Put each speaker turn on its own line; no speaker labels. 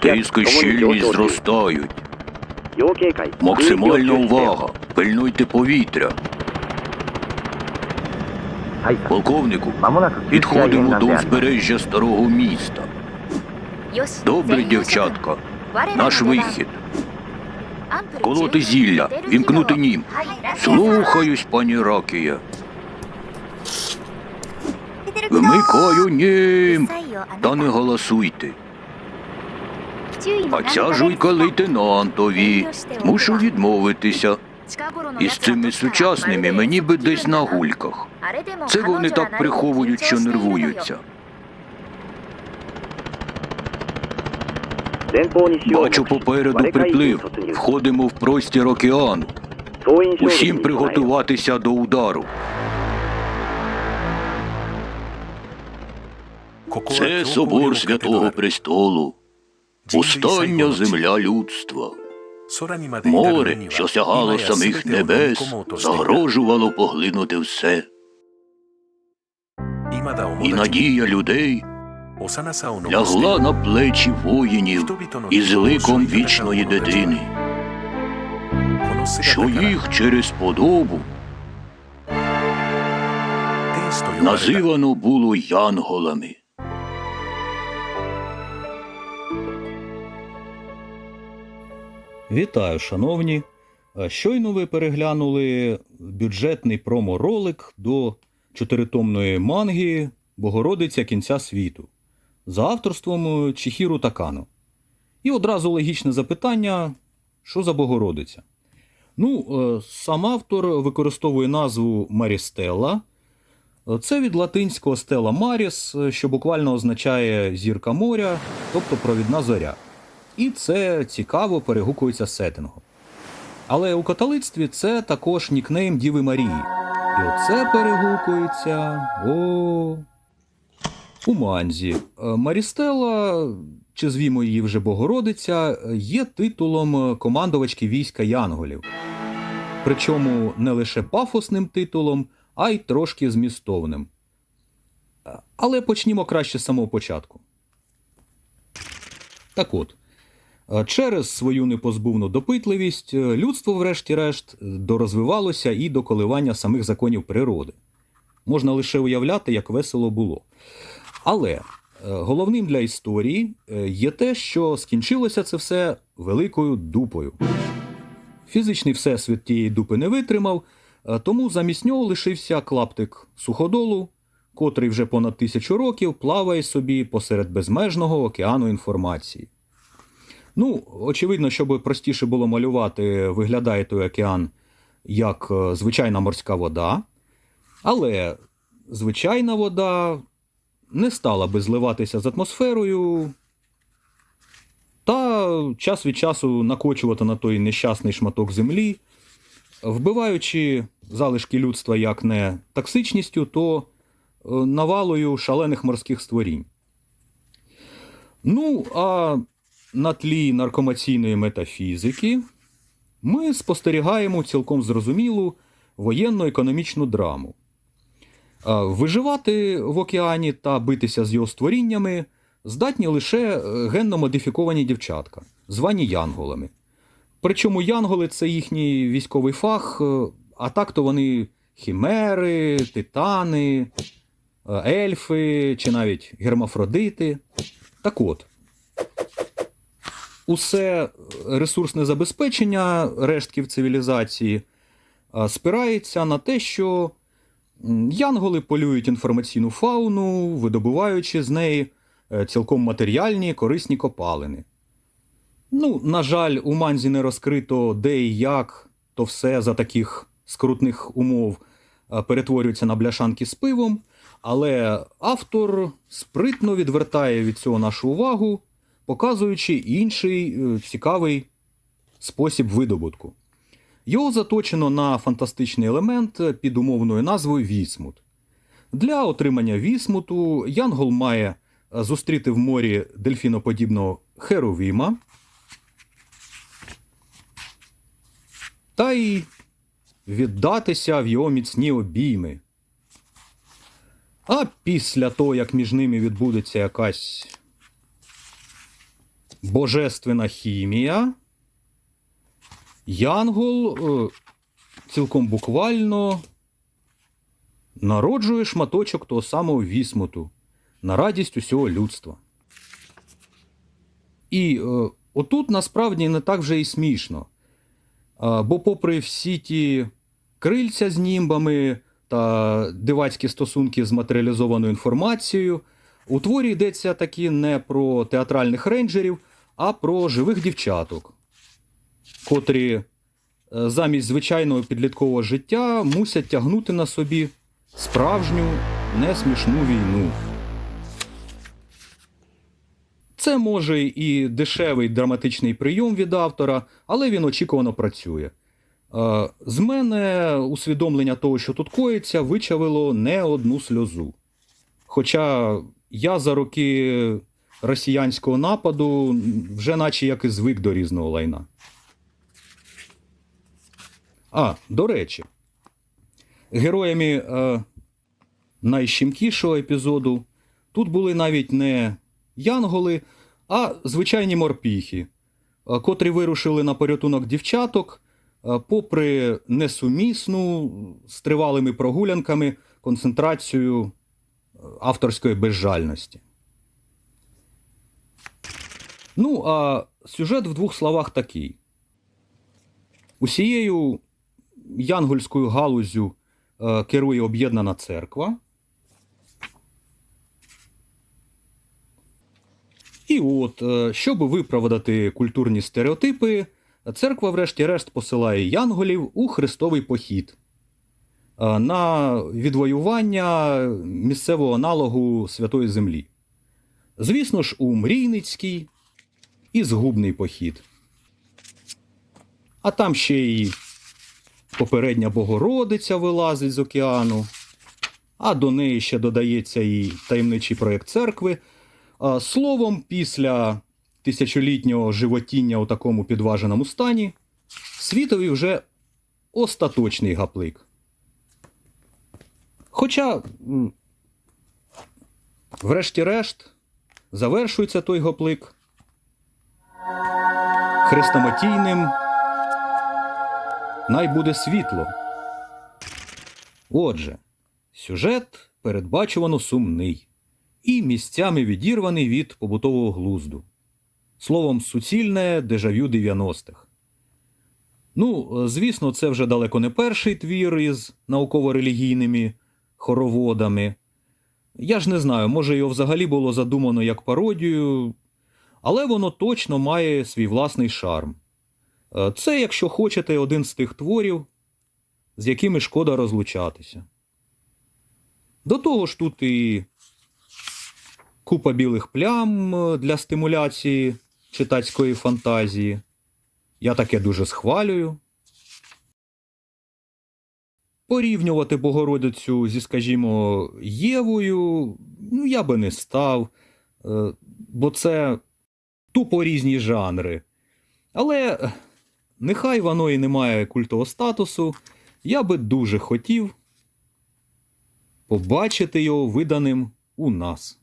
Тиск і щільність зростають. Максимальна увага. Пильнуйте повітря. Полковнику, підходимо до узбережжя старого міста. Добре, дівчатка. Наш вихід. Колоти зілля, вімкнути нім. Слухаюсь, пані Ракія. Вмикаю нім. Та не голосуйте ця жуйка лейтенантові. Мушу відмовитися. Із цими сучасними мені би десь на гульках. Це вони так приховують, що нервуються. Бачу попереду приплив. Входимо в простір океану. Усім приготуватися до удару. Це собор Святого Престолу. Остання земля людства. Море, що сягало самих небес, загрожувало поглинути все. І надія людей лягла на плечі воїнів із ликом вічної дитини, що їх через подобу називано було янголами.
Вітаю, шановні. Е, Щойно ви переглянули бюджетний промо-ролик до чотиритомної манги Богородиця кінця світу за авторством е, Чіхіру Такано. І одразу логічне запитання: що за Богородиця? Ну, е, сам автор використовує назву Марістелла. Е, Це від латинського стела Маріс, що буквально означає зірка моря, тобто провідна зоря. І це цікаво перегукується з сеттингом. Але у католицтві це також нікнейм Діви Марії. І оце перегукується. О. У Манзі. Е, Марістела, чи звімо її вже Богородиця, є титулом командувачки війська Янголів. Причому не лише пафосним титулом, а й трошки змістовним. Е, Але почнімо краще з самого початку. Так от. Е, Через свою непозбувну допитливість е, людство, врешті-решт, дорозвивалося і до коливання самих законів природи. Можна лише уявляти, як весело було. Але е, головним для історії е, є те, що скінчилося це все великою дупою. Фізичний всесвіт тієї дупи не витримав, е, тому замість нього лишився клаптик суходолу, котрий вже понад тисячу років плаває собі посеред безмежного океану інформації. Ну, очевидно, щоб простіше було малювати, виглядає той океан як е, звичайна морська вода, але звичайна вода не стала би зливатися з атмосферою та час від часу накочувати на той нещасний шматок землі, вбиваючи залишки людства як не токсичністю, то е, навалою шалених морських створінь. Ну, а на тлі наркомаційної метафізики ми спостерігаємо цілком зрозумілу воєнно-економічну драму. Виживати в океані та битися з його створіннями здатні лише е, генно модифіковані дівчатка, звані янголами. Причому янголи це їхній військовий фах, е, а так-то вони хімери, титани, е, ельфи чи навіть гермафродити. Так от, усе ресурсне забезпечення рештків цивілізації спирається на те, що янголи полюють інформаційну фауну, видобуваючи з неї е, цілком матеріальні корисні копалини. Ну, на жаль, у манзі не розкрито де і як то все за таких скрутних умов е, перетворюється на бляшанки з пивом, але автор спритно відвертає від цього нашу увагу, показуючи інший е, цікавий спосіб видобутку. Його заточено на фантастичний елемент під умовною назвою Вісмут. Для отримання вісмуту Янгол має е, зустріти в морі дельфіноподібного Херовіма та й віддатися в його міцні обійми. А після того, як між ними відбудеться якась Божественна хімія. Янгол е, цілком буквально народжує шматочок того самого вісмуту на радість усього людства. І е, отут насправді не так вже і смішно. А, бо, попри всі ті крильця з німбами та дивацькі стосунки з матеріалізованою інформацією, у творі йдеться таки не про театральних рейнджерів, а про живих дівчаток, котрі е, замість звичайного підліткового життя мусять тягнути на собі справжню несмішну війну. Це може і дешевий драматичний прийом від автора, але він очікувано працює. Е, З мене усвідомлення того, що тут коїться, вичавило не одну сльозу. Хоча я за роки росіянського нападу вже наче як і звик до різного лайна. А, до речі, героями е, найщемкішого епізоду тут були навіть не янголи, а звичайні морпіхи, е, котрі вирушили на порятунок дівчаток, е, попри несумісну з тривалими прогулянками концентрацію е, авторської безжальності. Ну, а сюжет в двох словах такий. Усією янгольською галузю е, керує об'єднана церква. І от, е, щоб виправдати культурні стереотипи, церква, врешті-решт, посилає янголів у хрестовий похід е, на відвоювання місцевого аналогу Святої Землі. Звісно ж, у Мрійницький і згубний похід. А там ще й попередня Богородиця вилазить з океану, а до неї ще додається і таємничий проєкт церкви. Словом, після тисячолітнього животіння у такому підваженому стані, світові вже остаточний гаплик. Хоча, врешті-решт, завершується той гаплик хрестоматійним най буде світло. Отже, сюжет передбачувано сумний і місцями відірваний від побутового глузду. Словом, суцільне дежавю 90-х. Ну, звісно, це вже далеко не перший твір із науково-релігійними хороводами. Я ж не знаю, може його взагалі було задумано як пародію, але воно точно має свій власний шарм. Е, Це, якщо хочете, один з тих творів, з якими шкода розлучатися. До того ж, тут і купа білих плям е, для стимуляції читацької фантазії. Я таке дуже схвалюю. Порівнювати Богородицю зі, скажімо, Євою, ну, я би не став, е, бо це тупо різні жанри. Але нехай воно і не має культового статусу, я би дуже хотів побачити його виданим у нас.